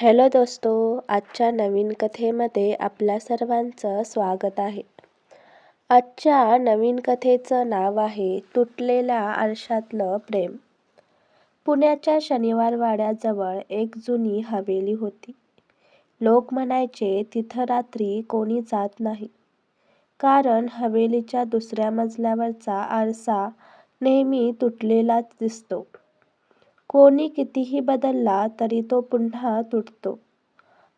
Hello दोस्तो आजच्या नवीन कथेमध्ये आपल्या सर्वांचं स्वागत आहे. आजच्या नवीन कथेचं नाव आहे तुटलेल्या आरशातलं प्रेम. पुण्याच्या शनिवारवाड्याजवळ एक जुनी हवेली होती. लोक म्हणायचे तिथं रात्री कोणी जात नाही. कारण हवेलीच्या दुसऱ्या मजल्यावरचा आरसा नेहमी तुटलेलाच दिसतो. कोणी कितीही बदलला तरी तो पुन्हा तुटतो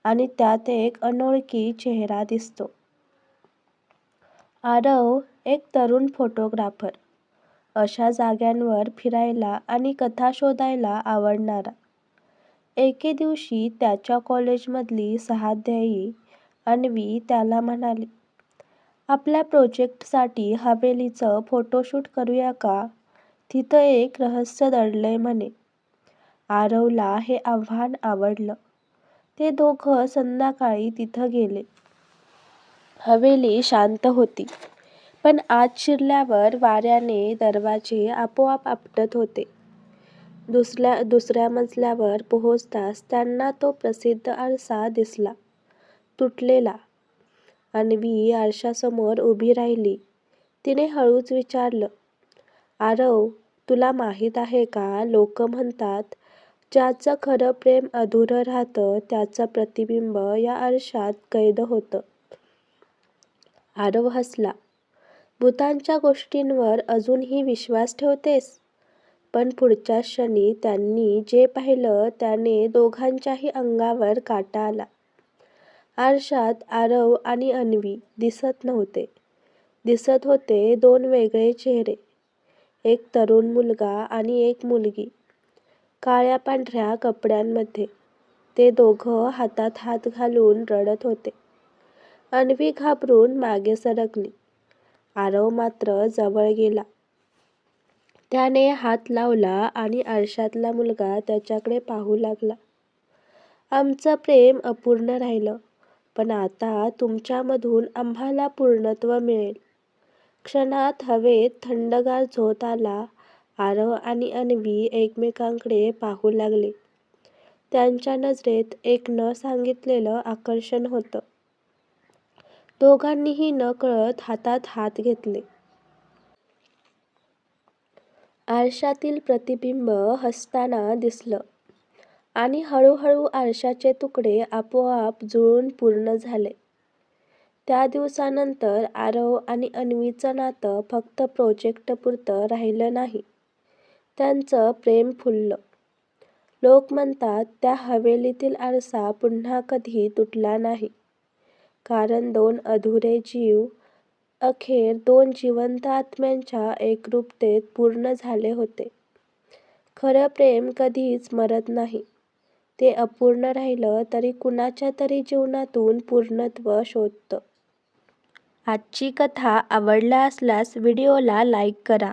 आणि त्यात एक अनोळखी चेहरा दिसतो. आरव एक तरुण फोटोग्राफर. अशा जाग्यांवर फिरायला आणि कथा शोधायला आवडणारा. एके दिवशी त्याच्या कॉलेजमधली सहाध्यायी अन्वी त्याला म्हणाली, आपल्या प्रोजेक्टसाठी हवेलीचं फोटोशूट करूया का? तिथं एक रहस्य दडलंय म्हणे. आरवला हे आव्हान आवडलं. ते दोघं संध्याकाळी तिथं गेले. हवेली शांत होती. पण आत शिरल्यावर वाऱ्याने दरवाजे आपोआप आपटत होते. दुसऱ्या मजल्यावर पोहोचताच त्यांना तो प्रसिद्ध आरसा दिसला. तुटलेला. अन्वी आरशासमोर उभी राहिली. तिने हळूच विचारलं, आरव, तुला माहीत आहे का लोक म्हणतात ज्याचं खरं प्रेम अधुरं राहतं त्याचं प्रतिबिंब या आरशात कैद होतं. आरव हसला. भुतांच्या गोष्टींवर अजूनही विश्वास ठेवतेस? पण पुढच्याच क्षणी त्यांनी जे पाहिलं त्याने दोघांच्याही अंगावर काटा आला. आरशात आरव आणि अन्वी दिसत नव्हते. दिसत होते दोन वेगळे चेहरे. एक तरुण मुलगा आणि एक मुलगी. काळ्या पांढऱ्या कपड्यांमध्ये. ते दोघं हातात हात घालून रडत होते. अन्वी घाबरून मागे सरकली. आरव मात्र जवळ गेला. त्याने हात लावला आणि आरशातला मुलगा त्याच्याकडे पाहू लागला. आमचं प्रेम अपूर्ण राहिलं, पण आता तुमच्यामधून आम्हाला पूर्णत्व मिळेल. क्षणात हवेत थंडगार झोत आला. आरव आणि अन्वी एकमेकांकडे पाहू लागले. त्यांच्या नजरेत एक न सांगितलेलं आकर्षण होतं. दोघांनीही नकळत हातात हात घेतले. आरशातील प्रतिबिंब हसताना दिसलं आणि हळूहळू आरशाचे तुकडे आपोआप जुळून पूर्ण झाले. त्या दिवसानंतर आरव आणि अन्वीचं नातं फक्त प्रोजेक्टपुरतं राहिलं नाही. त्यांचं प्रेम फुललं. लोक म्हणतात त्या हवेलीतील आरसा पुन्हा कधी तुटला नाही. कारण दोन अधुरे जीव अखेर दोन जिवंत आत्म्यांच्या एकरूपतेत पूर्ण झाले होते. खरं प्रेम कधीच मरत नाही. ते अपूर्ण राहिलं तरी कुणाच्या तरी जीवनातून पूर्णत्व शोधतं. आजची कथा आवडला असल्यास व्हिडिओला लाईक करा,